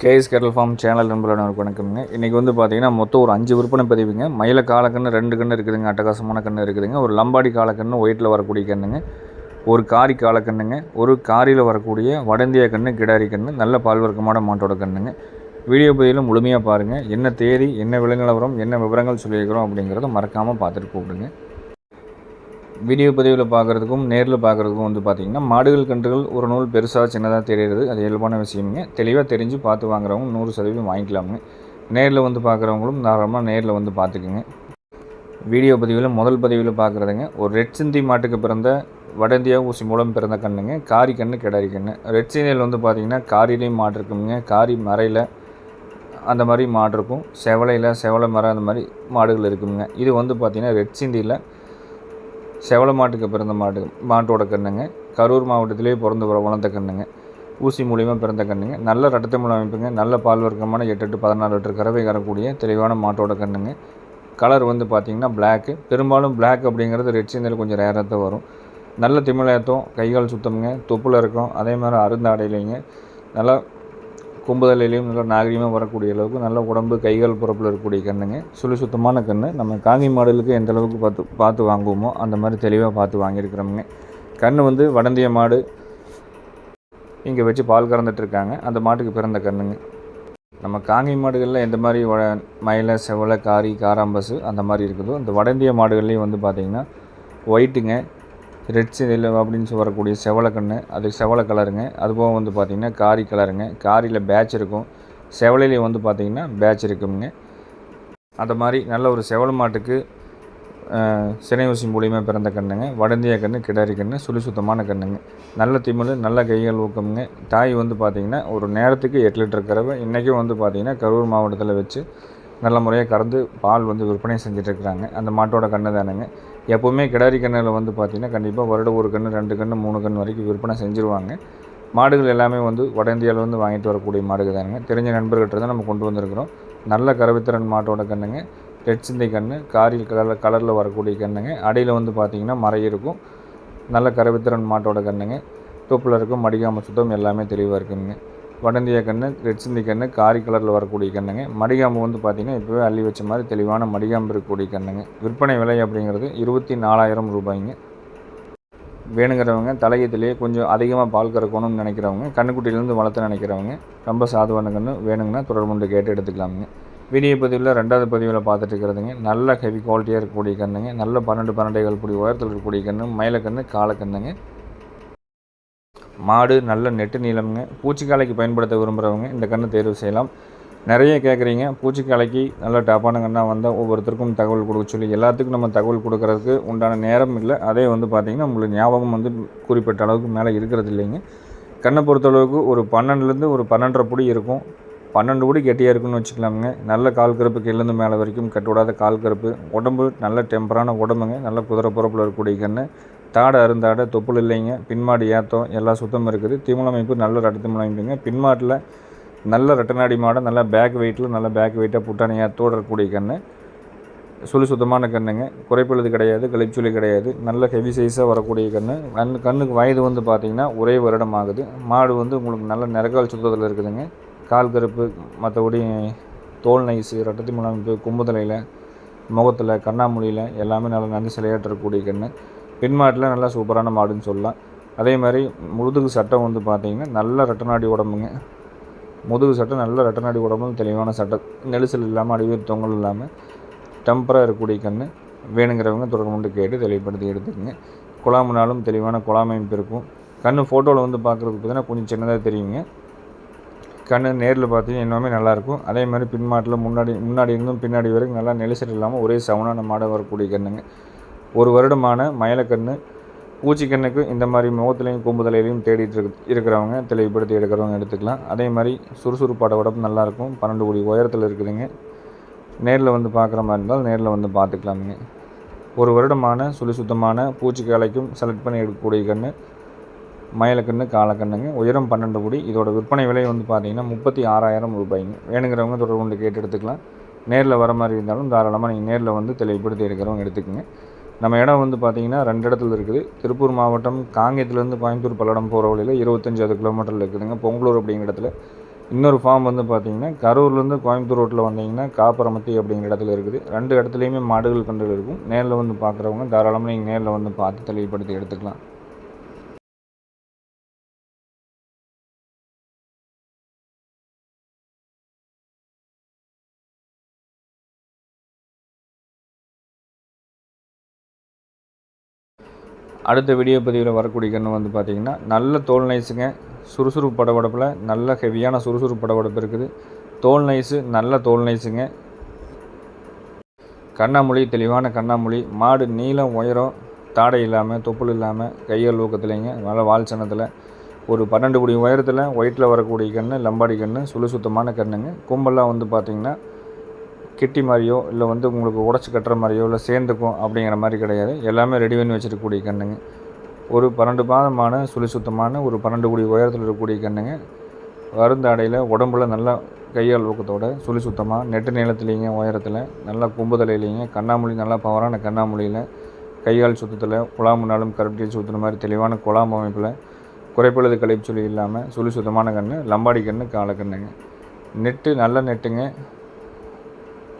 KS கேட்டல் form channel நண்பர்களோட வணக்கம்ங்க. இன்றைக்கி வந்து பார்த்தீங்கன்னா மொத்தம் ஒரு அஞ்சு விற்பனை பதிவுங்க. மயில காலக்கண்ணு ரெண்டு கன்று இருக்குதுங்க. அட்டகாசமான கன்று இருக்குதுங்க. ஒரு லம்பாடி காலக்கண்ணு ஒயிட்டில் வரக்கூடிய கண்ணுங்க. ஒரு காரி காலக்கண்ணுங்க ஒரு காரியில் வரக்கூடிய வடந்திய கண்ணு கிடாரி கண்ணு நல்ல பால்வர்க்கமான மாட்டோட கண்ணுங்க. வீடியோ பதிவில் முழுமையாக பாருங்கள் என்ன தேதி என்ன விலங்கிலவரம் என்ன விவரங்கள் சொல்லியிருக்கிறோம் அப்படிங்கிறத மறக்காமல் பார்த்துட்டு கூப்பிடுங்க. வீடியோ பதிவில் பார்க்குறதுக்கும் நேரில் பார்க்குறதுக்கும் வந்து பார்த்திங்கன்னா மாடுகள் கன்றுகள் ஒரு நூல் பெருசாக சின்னதாக தெரியுறது. அது இயல்பான விஷயமுங்க. தெளிவாக தெரிஞ்சு பார்த்து வாங்குறவங்க நூறு சதவீதம் வாங்கிக்கலாமுங்க. நேரில் வந்து பார்க்குறவங்களும் தாராளமாக நேரில் வந்து பார்த்துக்குங்க. வீடியோ பதிவில் முதல் பதிவில் பார்க்குறதுங்க ஒரு ரெட் சிந்தி மாட்டுக்கு பிறந்த வட இந்தியா ஊசி மூலம் பிறந்த கண்ணுங்க. காரி கண்ணு கிடாரி கண்ணு. ரெட் சிந்தியில் வந்து பார்த்திங்கன்னா காரிலையும் மாடு இருக்குங்க காரி மறையில் அந்த மாதிரி மாடு இருக்கும். செவலையில் செவலை மரம் அந்த மாதிரி மாடுகள் இருக்குங்க இது வந்து பார்த்திங்கன்னா ரெட் சிந்தியில் செவல மாட்டுக்கு பிறந்த மாட்டு மாட்டோட கண்ணுங்க. கரூர் மாவட்டத்திலேயே பிறந்து வளர்ந்த கண்ணுங்க. ஊசி மூலியமாக பிறந்த கண்ணுங்க. நல்ல ரட்டத்தமிழ் அமைப்புங்க. நல்ல பால் வர்க்கமான எட்டு எட்டு பதினாறு லிட்டர் கறவை கரக்கூடிய தெளிவான மாட்டோட கண்ணுங்க. கலர் வந்து பார்த்திங்கன்னா பிளாக்கு பெரும்பாலும் பிளாக் அப்படிங்கிறது ரெட் சீந்தில் கொஞ்சம் ரேராக தான் வரும். நல்ல திமிழேத்தம் கைகால் சுத்தமுங்க தொப்புல இருக்கும். அதே மாதிரி அருந்தாடையிலைங்க. நல்லா கும்புதலையிலையும் நல்லா நாகரிகமாக வரக்கூடிய அளவுக்கு நல்ல உடம்பு கைகள் புறப்பில் இருக்கக்கூடிய கண்ணுங்க. சுழி சுத்தமான கன்று நம்ம காங்கி மாடலுக்கு எந்த அளவுக்கு பார்த்து பார்த்து வாங்குவோமோ அந்த மாதிரி தெளிவாக பார்த்து வாங்கியிருக்கிறோமுங்க. கன்று வந்து வடந்திய மாடு இங்கே வச்சு பால் கறந்துட்டு இருக்காங்க. அந்த மாட்டுக்கு பிறந்த கண்ணுங்க. நம்ம காங்கி மாடுகளில் எந்த மாதிரி வ மயிலை செவலை காரி காராம்பசு அந்த மாதிரி இருக்குதோ அந்த வடந்திய மாடுகள்லேயும் வந்து பார்த்திங்கன்னா ஒயிட்டுங்க ரெட் சிதில் அப்படின்னு வரக்கூடிய செவலக்கண்ணு கன்று. அது செவலை கலருங்க அதுபோக வந்து பார்த்திங்கன்னா காரி கலருங்க காரியில் பேட்ச் இருக்கும். செவலையிலையும் வந்து பார்த்திங்கன்னா பேட்ச் இருக்குங்க அந்த மாதிரி நல்ல ஒரு செவல் மாட்டுக்கு சினை ஊசி மூலியமாக பிறந்த கண்ணுங்க வடந்திய கண்ணு கிடாரி கண்ணு சுழி சுத்தமான கண்ணுங்க நல்ல திமிழ் நல்ல கைகள் ஊக்கமுங்க. தாய் வந்து பார்த்திங்கன்னா ஒரு நேரத்துக்கு எட்டு லிட்டர் கறவை இன்றைக்கும் வந்து பார்த்திங்கன்னா கரூர் மாவட்டத்தில் வச்சு நல்ல முறையாக கறந்து பால் வந்து விற்பனை செஞ்சிட்ருக்குறாங்க அந்த மாட்டோட கண்ணு தானுங்க. எப்போவுமே கிடாரி கண்ணில் வந்து பார்த்திங்கன்னா கண்டிப்பாக வருடம் ஒரு கன்று ரெண்டு கன்று மூணு கன்று வரைக்கும் விற்பனை செஞ்சுருவாங்க. மாடுகள் எல்லாமே வந்து வட இந்தியாவில் வந்து வாங்கிட்டு வரக்கூடிய மாடுகள் தானுங்க. தெரிஞ்ச நண்பர்கிட்ட தான் நம்ம கொண்டு வந்திருக்கிறோம். நல்ல கரவித்திறன் மாட்டோட கண்ணுங்க ரெட் சிந்தை கன்று காரில் கலரில் கலரில் வரக்கூடிய கண்ணுங்க அடியில் வந்து பார்த்திங்கன்னா மறை இருக்கும். நல்ல கரவித்திறன் மாட்டோட கண்ணுங்க தொப்பில் இருக்கும் மடிகாம சுத்தம் எல்லாமே தெளிவாக இருக்குங்க. வடந்திய கன்று ரெட் சிந்தி கன்று காரி கலரில் வரக்கூடிய கண்ணுங்க. மடிகாம்பு வந்து பார்த்திங்கன்னா இப்போவே அள்ளி வச்ச மாதிரி தெளிவான மடிகாம்பு இருக்கக்கூடிய கண்ணுங்க. விற்பனை விலை அப்படிங்கிறது இருபத்தி நாலாயிரம் ரூபாய்ங்க. வேணுங்கிறவங்க தலையத்திலேயே கொஞ்சம் அதிகமாக பால் கறக்கணும்னு நினைக்கிறவங்க கண்ணுக்குட்டியிலேருந்து வளர்த்து நினைக்கிறவங்க ரொம்ப சாதுவான கன்று வேணுங்கன்னா தொடர்புண்டு கேட்டு எடுத்துக்கலாமுங்க. வீடியோ பதிவில் ரெண்டாவது பதிவில் பார்த்துட்டு இருக்கிறதுங்க நல்ல ஹெவி குவாலிட்டியாக இருக்கக்கூடிய கண்ணுங்க நல்ல பன்னெண்டு பன்னெண்டுகள் கூடிய உயரத்தில் இருக்கக்கூடிய கன்று மயிலக்கண்ணு காலக்கண்ணுங்க மாடு நல்ல நெட்டு நீளம்ங்க. பூச்சிக்காலைக்கு பயன்படுத்த விரும்புகிறவங்க இந்த கன்று தேர்வு செய்யலாம். நிறைய கேட்குறீங்க பூச்சிக்காலைக்கு நல்ல டாப்பான கண்ணாக வந்தால் ஒவ்வொருத்தருக்கும் தகவல் கொடுக்க சொல்லி எல்லாத்துக்கும் நம்ம தகவல் கொடுக்கறதுக்கு உண்டான நேரம் இல்லை. அதே வந்து பார்த்திங்கன்னா உங்களுக்கு ஞாபகம் வந்து குறிப்பிட்ட அளவுக்கு மேலே இருக்கிறது இல்லைங்க. கண்ணை பொறுத்தளவுக்கு ஒரு பன்னெண்டுலேருந்து ஒரு பன்னெண்டரை புடி இருக்கும். பன்னெண்டு புடி கெட்டியாக இருக்குன்னு வச்சுக்கலாமுங்க. நல்ல கால் கருப்பு கீழேருந்து மேலே வரைக்கும் கட்டுவிடாத கால் கருப்பு. உடம்பு நல்ல டெம்பரான உடம்புங்க. நல்ல குதிரை புறப்பில் இருக்கக்கூடிய கன்று தாடை அருந்தாடை தொப்புள் இல்லைங்க. பின்மாடு ஏத்தம் எல்லா சுத்தமும் இருக்குது. திமுலமைப்பு நல்ல ரட்டத்திமுலமைப்புங்க பின்மாட்டில் நல்ல ரெட்டநாடி மாடை நல்லா பேக் வெயிட்டில் நல்லா பேக் வெயிட்டாக புட்டானியாக தோடக்கூடிய கன்று சுழி சுத்தமான கண்ணுங்க. குறைப்பழுது கிடையாது கழிச்சுளி கிடையாது. நல்ல ஹெவி சைஸாக வரக்கூடிய கன்று கண் கண்ணுக்கு வயது வந்து பார்த்திங்கன்னா ஒரே வருடம் ஆகுது. மாடு வந்து உங்களுக்கு நல்ல நிறக்கால் சுத்தத்தில் இருக்குதுங்க. கால் கருப்பு மற்றபடி தோல் நைஸு ரட்டத்தி முழமைப்பு கும்புதலையில் முகத்தில் கண்ணாமொழியில் எல்லாமே நல்லா நன்றி சிலையாற்றக்கூடிய கன்று பின்மாட்டில் நல்லா சூப்பரான மாடுன்னு சொல்லலாம். அதே மாதிரி முதுகு சட்டம் வந்து பார்த்திங்கன்னா நல்ல ரெட்டநாடி உடம்புங்க. முதுகு சட்டம் நல்ல ரெட்டநாடி உடம்பு தெளிவான சட்டம் நெரிசல் இல்லாமல் அடிவேர் தொங்கல் இல்லாமல் டெம்பராக இருக்கக்கூடிய கன்று வேணுங்கிறவங்க தொடர்பு கொண்டு கேட்டு தெளிவுபடுத்தி எடுத்துக்கங்க. குழாமுனாலும் தெளிவான குழாமைப்பு இருக்கும். கண் ஃபோட்டோவில் வந்து பார்க்குறதுக்கு பார்த்தீங்கன்னா கொஞ்சம் சின்னதாக தெரியுங்க. கண் நேரில் பார்த்தீங்கன்னா இன்னுமே நல்லாயிருக்கும் அதே மாதிரி பின்மாட்டில் முன்னாடி முன்னாடி இருந்தும் பின்னாடி வரைக்கும் நல்லா நெரிசல் இல்லாமல் ஒரே சவுனான மாடை வரக்கூடிய கண்ணுங்க. ஒரு வருடமான மயிலக்கன்று பூச்சிக்கண்ணுக்கு இந்த மாதிரி முகத்துலையும் கொம்புதலையிலையும் தேடிட்டு இருக்கு இருக்கிறவங்க தெளிவுபடுத்தி எடுக்கிறவங்க எடுத்துக்கலாம். அதே மாதிரி சுறுசுறுப்பாட உடம்பு நல்லாயிருக்கும். பன்னெண்டு கோடி உயரத்தில் இருக்குதுங்க. நேரில் வந்து பார்க்குற மாதிரி இருந்தால் நேரில் வந்து பார்த்துக்கலாமுங்க. ஒரு வருடமான சுழி சுத்தமான பூச்சிக்காலைக்கும் செலக்ட் பண்ணி எடுக்கக்கூடிய கன்று மயிலக்கன்று காலக்கண்ணுங்க. உயரம் பன்னெண்டு கோடி. இதோட விற்பனை விலை வந்து பார்த்தீங்கன்னா முப்பத்தி ஆறாயிரம் ரூபாய்ங்க. வேணுங்கிறவங்க தொடர்பு கொண்டு கேட்டு எடுத்துக்கலாம். நேரில் வர மாதிரி இருந்தாலும் தாராளமாக நீங்கள் நேரில் வந்து தெளிவுபடுத்தி எடுக்கிறவங்க எடுத்துக்கங்க. நம்ம இடம் வந்து பார்த்திங்கன்னா ரெண்டு இடத்துல இருக்குது. திருப்பூர் மாவட்டம் காங்கேயத்துலேருந்து கோயம்புத்தூர் பல்லடம் போகிற வழியில் இருபத்தஞ்சாவது கிலோமீட்டரில் இருக்குதுங்க. பொங்கலூர் அப்படிங்கிற இடத்துல. இன்னொரு ஃபார்ம் வந்து பார்த்தீங்கன்னா கரூர்லேருந்து கோயம்புத்தூர் ரோட்டில் வந்தீங்கன்னா காப்பரமத்தி அப்படிங்கிற இடத்துல இருக்குது. ரெண்டு இடத்துலையுமே மாடுகள் கன்றுகள் இருக்கும். நேரில் வந்து பார்க்குறவங்க தாராளமாக நீங்கள் நேரில் வந்து பார்த்து தெளிவுபடுத்தி எடுத்துக்கலாம். அடுத்த வீடியோ பதிவில் வரக்கூடிய கன்று வந்து பார்த்திங்கன்னா நல்ல தோல் நைஸுங்க சுறுசுறுப்பு படபடப்பில் நல்ல ஹெவியான சுறுசுறுப்பு படபடப்பு இருக்குது. தோல் நைஸு நல்ல தோல் நைஸுங்க கண்ணாமொழி தெளிவான கண்ணாமொழி மாடு நீளம் உயரம் தாடை இல்லாமல் தொப்புள் இல்லாமல் கையல் ஊக்கத்துலேங்க நல்ல வால் சனத்தில் ஒரு பன்னெண்டு குடி உயரத்தில் ஒயிட்டில் வரக்கூடிய கன்று லம்பாடி கன்று சுழு சுத்தமான கண்ணுங்க. கும்பலாக வந்து பார்த்திங்கன்னா கிட்டி மாதிரியோ இல்லை வந்து உங்களுக்கு உடச்சி கட்டுற மாதிரியோ இல்லை சேர்ந்துக்கும் அப்படிங்கிற மாதிரி கிடையாது. எல்லாமே ரெடி பண்ணி வச்சுருக்கக்கூடிய கண்ணுங்க. ஒரு பன்னெண்டு பாதமான சுழி சுத்தமான ஒரு பன்னெண்டு குடி உயரத்தில் இருக்கக்கூடிய கண்ணுங்க. வருந்தாடையில் உடம்புல நல்லா கையால் ஊக்கத்தோட சுழி சுத்தமாக நெட்டு நீளத்துலேங்க உயரத்தில் நல்லா கும்புதலையிலேங்க கண்ணாமொழி நல்லா பவரான கண்ணாமொழியில் கையால் சுத்தத்தில் குழாமுனாலும் கருப்பட்டி சுற்றுன மாதிரி தெளிவான குழாம் அமைப்பில் குறைப்பழுது கழிப்பு சொல்லி இல்லாமல் சுழி சுத்தமான கன்று லம்பாடி கன்று காலக்கண்ணுங்க நெட்டு நல்ல நெட்டுங்க.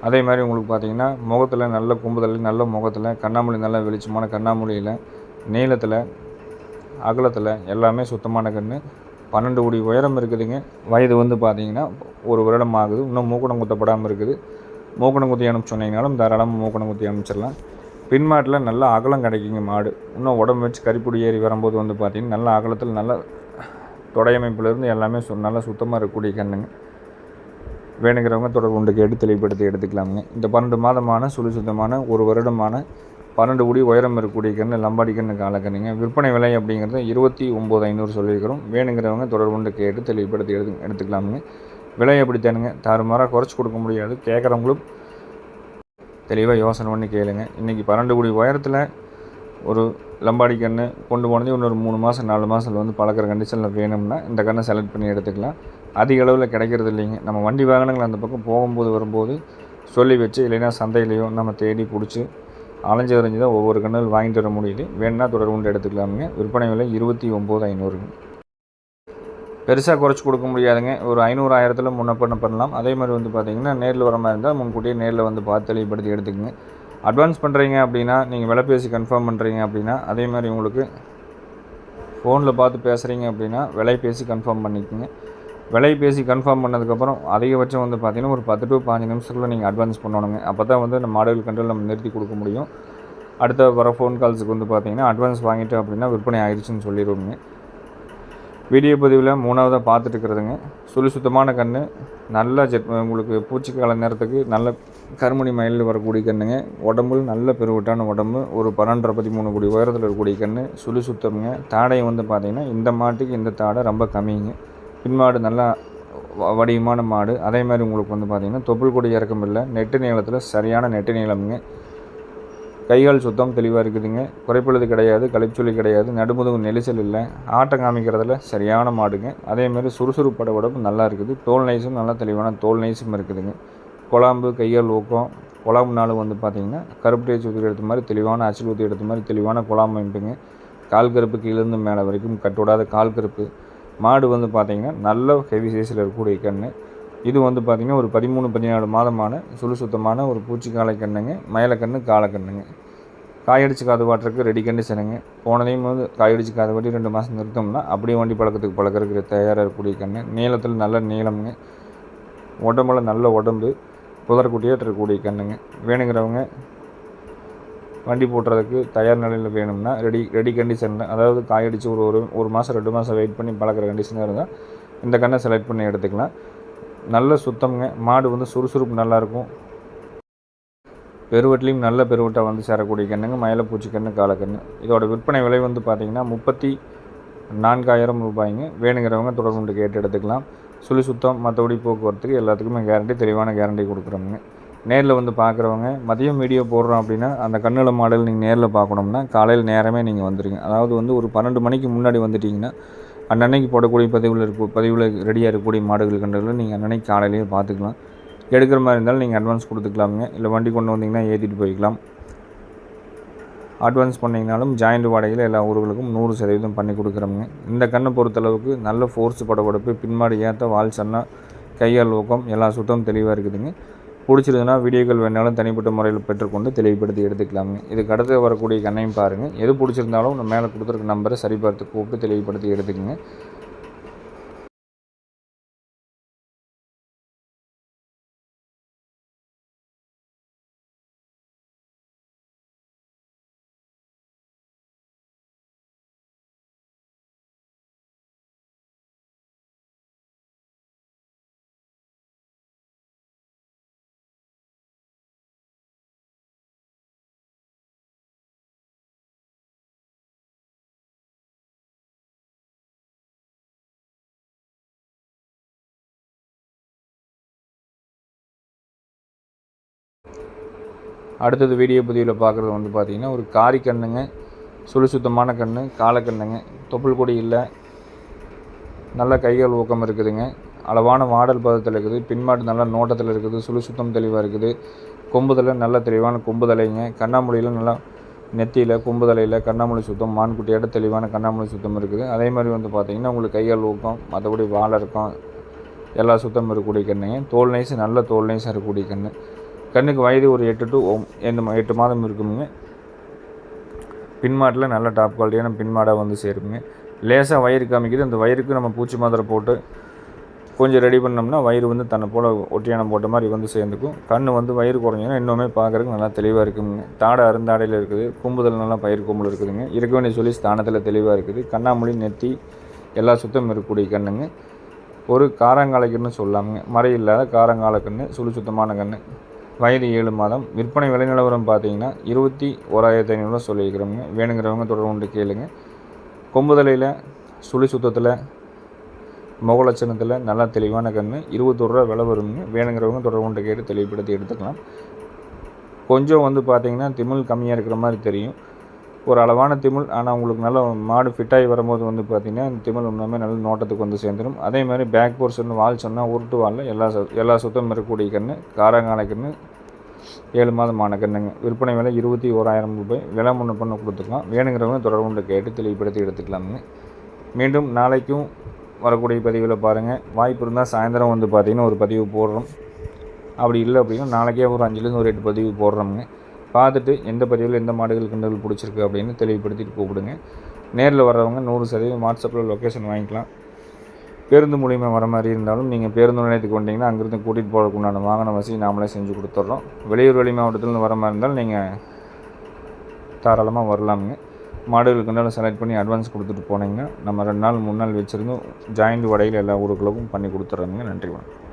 அதே மாதிரி உங்களுக்கு பார்த்தீங்கன்னா முகத்தில் நல்ல கும்புதல் நல்ல முகத்தில் கண்ணாமூலி நல்ல வெளிச்சமான கண்ணாமூலியில் நீளத்தில் அகலத்தில் எல்லாமே சுத்தமான கன்று பன்னெண்டு கோடி உயரம் இருக்குதுங்க. வயது வந்து பார்த்தீங்கன்னா ஒரு வருடம் ஆகுது. இன்னும் மூக்கணம் குத்தப்படாமல் இருக்குது. மூக்கணம் குத்தி அனுப்பிச்சு தாராளமாக மூக்கணம் குத்தி அனுப்பிச்சிடலாம். பின்மாட்டில் நல்ல அகலம் கிடைக்குங்க மாடு. இன்னும் உடம்பு வச்சு கறிப்பொடி ஏறி வரும்போது வந்து பார்த்திங்கன்னா நல்ல அகலத்தில் நல்ல தொடையமைப்புலேருந்து எல்லாமே சு நல்லா சுத்தமாக இருக்கக்கூடிய கண்ணுங்க. வேணுங்கிறவங்க தொடர்பு கொண்டு கேட்டு தெளிவுபடுத்தி எடுத்துக்கலாமுங்க. இந்த பன்னெண்டு மாதமான சுழி சுத்தமான ஒரு வருடமான பன்னெண்டு கோடி உயரம் இருக்கக்கூடிய கன்று லம்பாடி கன்று காலக்கண்ணுங்க விற்பனை விலை அப்படிங்கிறது இருபத்தி ஒம்பது ஐநூறு சொல்லியிருக்கிறோம். வேணுங்கிறவங்க தொடர்பு கொண்டு கேட்டு தெளிவுபடுத்தி எடுத்து எடுத்துக்கலாமுங்க. விலை எப்படி தானுங்க? தாறுமாறாக குறைச்சி கொடுக்க முடியாது. கேட்குறவங்களும் தெளிவாக யோசனை பண்ணி கேளுங்க. இன்றைக்கி பன்னெண்டு கோடி உயரத்தில் ஒரு லம்பாடி கன்று கொண்டு போனது இன்னொரு மூணு மாதம் நாலு மாதத்தில் வந்து பழக்கிற கண்டிஷனில் வேணும்னா இந்த கண்ணை செலக்ட் பண்ணி எடுத்துக்கலாம். அதிக அளவில் கிடைக்கிறது இல்லைங்க. நம்ம வண்டி வாகனங்கள் அந்த பக்கம் போகும்போது வரும்போது சொல்லி வச்சு இல்லைன்னா சந்தையிலையோ நம்ம தேடி பிடிச்சி அலைஞ்சு வரைஞ்சி தான் ஒவ்வொரு கண்ணல் வாங்கிட்டு வர முடியுது. வேணுன்னா தொடர் உண்டு எடுத்துக்கலாமுங்க. விற்பனை விலை இருபத்தி ஒம்பது ஐநூறுங்க. பெருசாக குறைச்சி கொடுக்க முடியாதுங்க. ஒரு ஐநூறு ஆயிரத்தில் முன்னப்பண்ண பண்ணலாம். அதே மாதிரி வந்து பார்த்திங்கன்னா நேரில் வர மாதிரி இருந்தால் முன்கூட்டியே நேரில் வந்து பார்த்து தெளிவுபடுத்தி எடுத்துக்கங்க. அட்வான்ஸ் பண்ணுறீங்க அப்படின்னா நீங்கள் விலை பேசி கன்ஃபார்ம் பண்ணுறீங்க அப்படின்னா அதே மாதிரி உங்களுக்கு ஃபோனில் பார்த்து பேசுகிறீங்க அப்படின்னா விலை பேசி கன்ஃபார்ம் பண்ணிக்கோங்க. விலை பேசி கன்ஃபார்ம் பண்ணதுக்கப்புறம் அதிகபட்சம் வந்து பார்த்திங்கன்னா ஒரு பத்து டு பாஞ்சு நிமிஷத்துக்குள்ளே நீங்கள் அட்வான்ஸ் பண்ணணுங்க அப்போ தான் வந்து இந்த மாடல் கண்ட்ரோல் நம்ம நிறுத்தி கொடுக்க முடியும். அடுத்த வர ஃபோன் கால்ஸுக்கு வந்து பார்த்திங்கன்னா அட்வான்ஸ் வாங்கிட்டு அப்படின்னா விற்பனை ஆயிடுச்சுன்னு சொல்லிடுவோங்க. வீடியோ பதிவில் மூணாவதாக பார்த்துட்டு இருக்கிறதுங்க. சுழி சுத்தமான கண் நல்ல ஜெட் உங்களுக்கு பூச்சிக்கால நேரத்துக்கு நல்ல கருமணி மயிலில் வரக்கூடிய கண்ணுங்க. உடம்பு நல்ல பெருவிட்டான உடம்பு ஒரு பன்னெண்டரை பதிமூணு கோடி உயரத்தில் இருக்கக்கூடிய கண் சுழி சுத்தமுங்க. தாடை வந்து பார்த்திங்கன்னா இந்த மாட்டுக்கு இந்த தாடை ரொம்ப கம்மிங்க. பின்மாடு நல்லா வடிவமான மாடு. அதே மாதிரி உங்களுக்கு வந்து பார்த்திங்கன்னா தொப்புள் கொடி இறக்கம் இல்லை. நெட்டு நீளத்தில் சரியான நெட்டு நீளமுங்க. கைகால் சுத்தம் தெளிவாக இருக்குதுங்க. குறைப்பொழுது கிடையாது கழிச்சொலி கிடையாது நடுமுதுகு நெரிசல் இல்லை. ஆட்டம் காமிக்கிறதுல சரியான மாடுங்க. அதேமாதிரி சுறுசுறுப்பட உடம்பு நல்லா இருக்குது. தோல் நைஸும் நல்லா தெளிவான தோல் நைஸும் இருக்குதுங்க. குழம்பு கையால் ஊக்கம் குழம்புனாலும் வந்து பார்த்திங்கன்னா கருப்பு டேச்சு ஊற்றி எடுத்த மாதிரி தெளிவான அச்சில் ஊற்றி எடுத்த மாதிரி தெளிவான குழம்பு அமைப்புங்க. கால் கருப்பு கீழேருந்து மேலே வரைக்கும் கட்டுவிடாத கால் கருப்பு. மாடு வந்து பார்த்திங்கன்னா நல்ல ஹெவி சைஸில் இருக்கக்கூடிய கன்று. இது வந்து பார்த்திங்கன்னா ஒரு பதிமூணு பதினாலு மாதமான சுழு சுத்தமான ஒரு பூச்சிக்காலை கண்ணுங்க மயிலக்கண்ணு காலக்கண்ணுங்க காயடிச்சு காது வாட்டுறதுக்கு ரெடி கண்டிஷனுங்க போனதையும் வந்து காயடிச்சு காது வாட்டி ரெண்டு மாதம் நிறுத்தோம்னா அப்படியே வண்டி பழக்கத்துக்கு பழக்கிறதுக்கு தயாராக இருக்கக்கூடிய கண்ணு நீளத்தில் நல்ல நீளம்ங்க. உடம்புல நல்ல உடம்பு புதர்குட்டியாக இருக்கக்கூடிய கண்ணுங்க வேணுங்கிறவங்க வண்டி போட்டுறதுக்கு தயார் நிலையில் வேணும்னா ரெடி ரெடி கண்டிஷனில் அதாவது காயடிச்சு ஒரு ஒரு ஒரு மாதம் ரெண்டு மாதம் வெயிட் பண்ணி பழக்கிற கண்டிஷனாக இருந்தால் இந்த கண்ணை செலக்ட் பண்ணி எடுத்துக்கலாம். நல்ல சுத்தம்ங்க. மாடு வந்து சுறுசுறுப்பு நல்லாயிருக்கும் பெருவட்டிலையும் நல்ல பெருவட்டாக வந்து சேரக்கூடிய கண்ணுங்க. மயிலப்பூச்சி கண்ணு காலக்கன்று இதோட விற்பனை விலை வந்து பார்த்திங்கன்னா முப்பத்தி நான்காயிரம் ரூபாய்ங்க. வேணுங்கிறவங்க தொடர்பு கொண்டு கேட்டு எடுத்துக்கலாம். சுழி சுத்தம் மற்றபடி போக்குவரத்துக்கு எல்லாத்துக்குமே கேரண்டி தெளிவான கேரண்டி கொடுக்குறோங்க நேரில் வந்து பார்க்குறவங்க மதியம் வீடியோ போடுறோம் அப்படின்னா அந்த கண்ணில் மாடல் நீங்கள் நேரில் பார்க்கணும்னா காலையில் நேரமே நீங்கள் வந்துடுங்க அதாவது வந்து ஒரு பன்னெண்டு மணிக்கு முன்னாடி வந்துட்டிங்கன்னா அன்னன்னைக்கு போடக்கூடிய பதிவில் இருக்க பதிவில் ரெடியாக இருக்கக்கூடிய மாடுகள் கன்றுகளை நீங்கள் அன்னன்னைக்கு காலையிலேயே பார்த்துக்கலாம் எடுக்கிற மாதிரி இருந்தாலும் நீங்கள் அட்வான்ஸ் கொடுத்துக்கலாமுங்க. இல்லை வண்டி கொண்டு வந்தீங்கன்னா ஏற்றிட்டு போய்க்கலாம். அட்வான்ஸ் பண்ணிங்கனாலும் ஜாயிண்ட் வாடகையில் எல்லா ஊர்களுக்கும் நூறு சதவீதம் பண்ணி கொடுக்குறோமுங்க. இந்த கண்ணை பொறுத்தளவுக்கு நல்ல ஃபோர்ஸ் படபடப்பு பின்மாடி ஏற்ற வால் சன்னா கையால் ஊக்கம் எல்லா சுத்தம் தெளிவாக இருக்குதுங்க. பிடிச்சிருந்தனா வீடியோக்கள் வேணாலும் தனிப்பட்ட முறையில் பெற்றுக்கொண்டு தெளிவுபடுத்தி எடுத்துக்கலாமுங்க இதுக்கு அடுத்து வரக்கூடிய கண்ணையும் பாருங்கள் எது பிடிச்சிருந்தாலும் நம்ம மேலே கொடுத்துருக்க நம்பரை சரிபார்த்து கூப்பிட்டு தெளிவுபடுத்தி எடுத்துக்கோங்க. அடுத்தது வீடியோ பதிவில் பார்க்குறது வந்து பார்த்திங்கன்னா ஒரு காரி கண்ணுங்க சுழி சுத்தமான கண்ணு காலக்கண்ணுங்க தொப்புள் கொடி இல்லை. நல்ல கைகள் ஊக்கம் இருக்குதுங்க. அளவான மாடல் பதத்தில் இருக்குது. பின்மாட்டு நல்லா நோட்டத்தில் இருக்குது. சுழி சுத்தம் தெளிவாக இருக்குது. கொம்புதலை நல்ல தெளிவான கொம்புதலைங்க. கண்ணாமூலியில் நல்லா நெத்தியில் கொம்புதலையில் கண்ணாமூலி சுத்தம் மான்குட்டியோட தெளிவான கண்ணாமூலி சுத்தம் இருக்குது. அதே மாதிரி வந்து பார்த்திங்கன்னா உங்களுக்கு கைகள் ஊக்கம் மற்றபடி வாழை இருக்கும் எல்லா சுத்தம் இருக்கக்கூடிய கண்ணுங்க. தோல் நைஸ் நல்ல தோல் நைஸாக இருக்கக்கூடிய கண்ணு. கண்ணுக்கு வயது ஒரு எட்டு டு எந்த எட்டு மாதம் இருக்குமுங்க. பின்மாட்டில் நல்ல டாப் குவாலிட்டியான பின்மாடாக வந்து சேருங்க லேசாக வயிறு காமிக்குது. அந்த வயிறுக்கு நம்ம பூச்சி மாத்திரை போட்டு கொஞ்சம் ரெடி பண்ணோம்னா வயிறு வந்து தன்னை போல் ஒட்டியானம் போட்ட மாதிரி வந்து சேர்ந்துக்கும். கண் வந்து வயிறு குறைஞ்சினா இன்னுமே பார்க்குறதுக்கு நல்லா தெளிவாக இருக்குங்க தாடை அருந்தாடையில் இருக்குது. கும்புதல் நல்லா பயிர் கும்பல் இருக்குதுங்க. இருக்க வேண்டிய சொல்லி ஸ்தானத்தில் தெளிவாக இருக்குது. கண்ணாமொழி நெத்தி எல்லா சுத்தம் இருக்கக்கூடிய கண்ணுங்க. ஒரு காரங்காலைக்குன்னு சொல்லாமுங்க. மறை இல்லாத காரங்கால கண்ணு சுழி சுத்தமான கண்ணு. வயது ஏழு மாதம். விற்பனை விலை நிலவரம் பார்த்தீங்கன்னா இருபத்தி ஓராயிரத்தி ஐநூறுரூவா சொல்லியிருக்கிறோங்க வேணுங்கிறவங்க தொடர்பு கொண்டு கேளுங்க. கொம்புதலையில் சுழி சுத்தத்தில் முகலட்சணத்தில் நல்லா தெளிவான கண் இருபத்தோரு ரூபா விலை வருங்க. வேணுங்கிறவங்க தொடர்பு கொண்டு கேட்டு தெளிவுபடுத்தி எடுத்துக்கலாம். கொஞ்சம் வந்து பார்த்திங்கன்னா திமிழ் கம்மியாக இருக்கிற மாதிரி தெரியும். ஒரு அளவான திமிழ் ஆனால் உங்களுக்கு நல்ல மாடு ஃபிட்டாகி வரும்போது வந்து பார்த்திங்கன்னா இந்த திமிழ் ஒன்றுமே நல்ல நோட்டத்துக்கு வந்து சேர்ந்துடும் அதே மாதிரி பேக் போர்ஷன் வால் சொன்னால் உருட்டு வாலில் எல்லா எல்லா சுத்தம் இருக்கக்கூடிய கன்று காரங்கால கன்று ஏழு மாதமான கண்ணுங்க விற்பனை விலை இருபத்தி ஓராயிரம் ரூபாய். விலை முன்ன பண்ண கொடுத்துக்கலாம். வேணுங்கிறவங்க தொடர்பு கேட்டு தெளிவுபடுத்தி எடுத்துக்கலாமுங்க மீண்டும் நாளைக்கும் வரக்கூடிய பதிவில் பாருங்கள் வாய்ப்பு இருந்தால் சாயந்தரம் வந்து பார்த்திங்கன்னா ஒரு பதிவு போடுறோம். அப்படி இல்லை அப்படின்னா நாளைக்கே ஒரு அஞ்சுலேருந்து ஒரு எட்டு பதிவு போடுறோமுங்க. பார்த்துட்டு எந்த பதிவில் எந்த மாடுகள் கிண்டல் பிடிச்சிருக்கு அப்படின்னு தெளிவுபடுத்திட்டு கூப்பிடுங்க. நேரில் வர்றவங்க நூறு சதவீதம் வாட்ஸ்அப்பில் லொக்கேஷன் வாங்கிக்கலாம். பேருந்து மூலியமாக வர மாதிரி இருந்தாலும் நீங்கள் பேருந்து நிலையத்துக்கு வந்தீங்கன்னா அங்கேருந்து கூட்டிகிட்டு போகிறதுக்கு உண்டான வாகன வசதி நாமளே செஞ்சு கொடுத்துட்றோம் வெளியூர் வெளி மாவட்டத்தில் வர மாதிரி இருந்தாலும் நீங்கள் தாராளமாக வரலாமுங்க. மாடுகளுக்கு இருந்தாலும் செலக்ட் பண்ணி அட்வான்ஸ் கொடுத்துட்டு போனீங்கன்னா நம்ம ரெண்டு நாள் மூணு நாள் வச்சுருந்து ஜாயிண்ட் வடையில் எல்லா ஊருக்களுக்கும் பண்ணி கொடுத்துட்றோங்க நன்றி வணக்கம்.